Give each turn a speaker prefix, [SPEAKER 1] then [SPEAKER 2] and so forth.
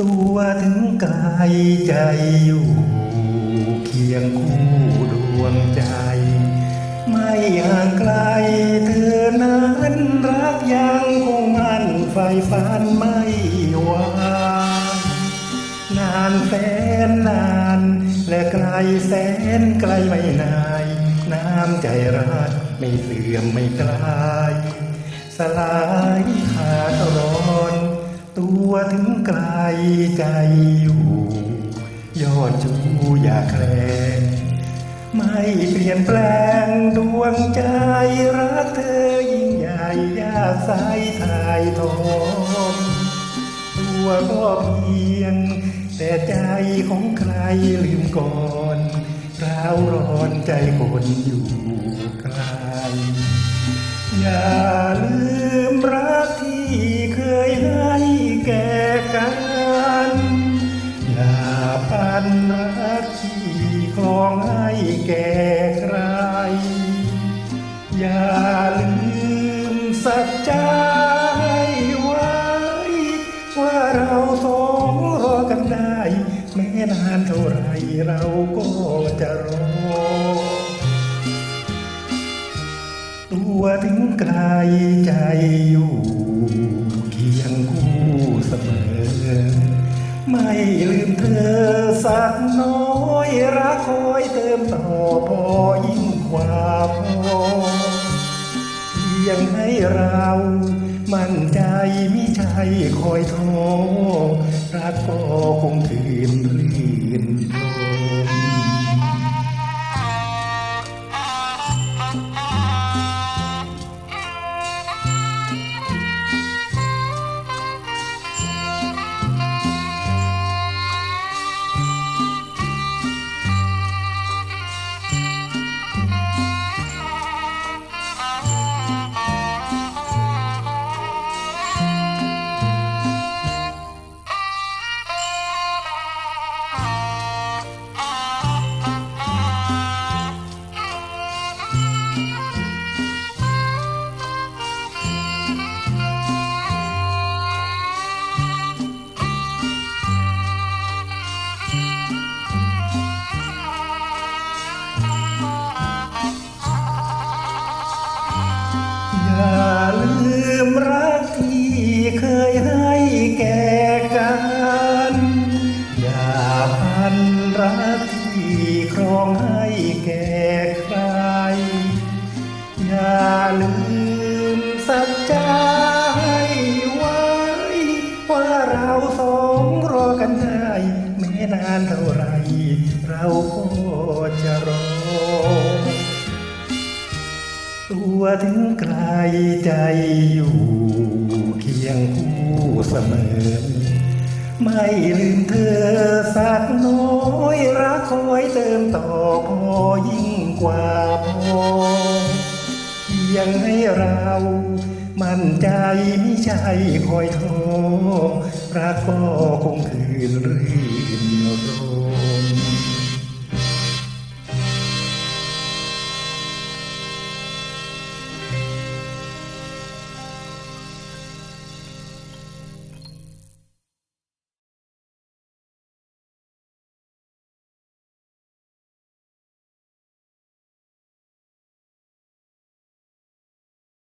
[SPEAKER 1] ตัวถึงไกลใจอยู่ เคียงคู่ดวงใจ ไม่ห่างไกลเธอนั้นรักยังคงมั่นไฟฝันไม่วางนานแสนนาน และไกลแสนไกลไม่นาย น้ำใจรักไม่เสื่อมไม่คลาย สลายขาดร้อน ตัวถึงไกลใจอยู่ยอดชูอย่าแคลงไม่เปลี่ยนแปลงดวงใจรักเธอยิ่งใหญ่ยาสายทายทองตัวก็เพียง แต่ใจของใครลืมก่อนร้าวร้อนใจคนอยู่ไกลอย่าลืม กัน อย่าพันรักที่คลองให้แก่ใคร อย่าลืมสัจจาให้ไว้ ว่าเราสองรอกันได้ แม้นานเท่าไรเราก็จะรอตัวถึงไกลใจอยู่ อ ไม่ลืมเธอสักน้อยรักคอยเติมต่อพอยิ่งกว่าพอเพียงให้เรามั่นใจมิใช่คอยท้อรักก็คงถืน เคยให้แก่กัน อย่าพันรักที่ครองให้แก่ใคร อย่าลืมสัจจาให้ไว้ ว่าเราสองรอกันได้แม้นานเท่าไร เราก็จะรอตัวถึงไกลใจอยู่ ยงคู่เสมอ ไม่ลืมเธอสักน้อยรักคอยเติมต่อพอยิ่งกว่าพอเพียงให้เรามั่นใจไม่ใช่คอยท้อรักก็คงคืนรื่อย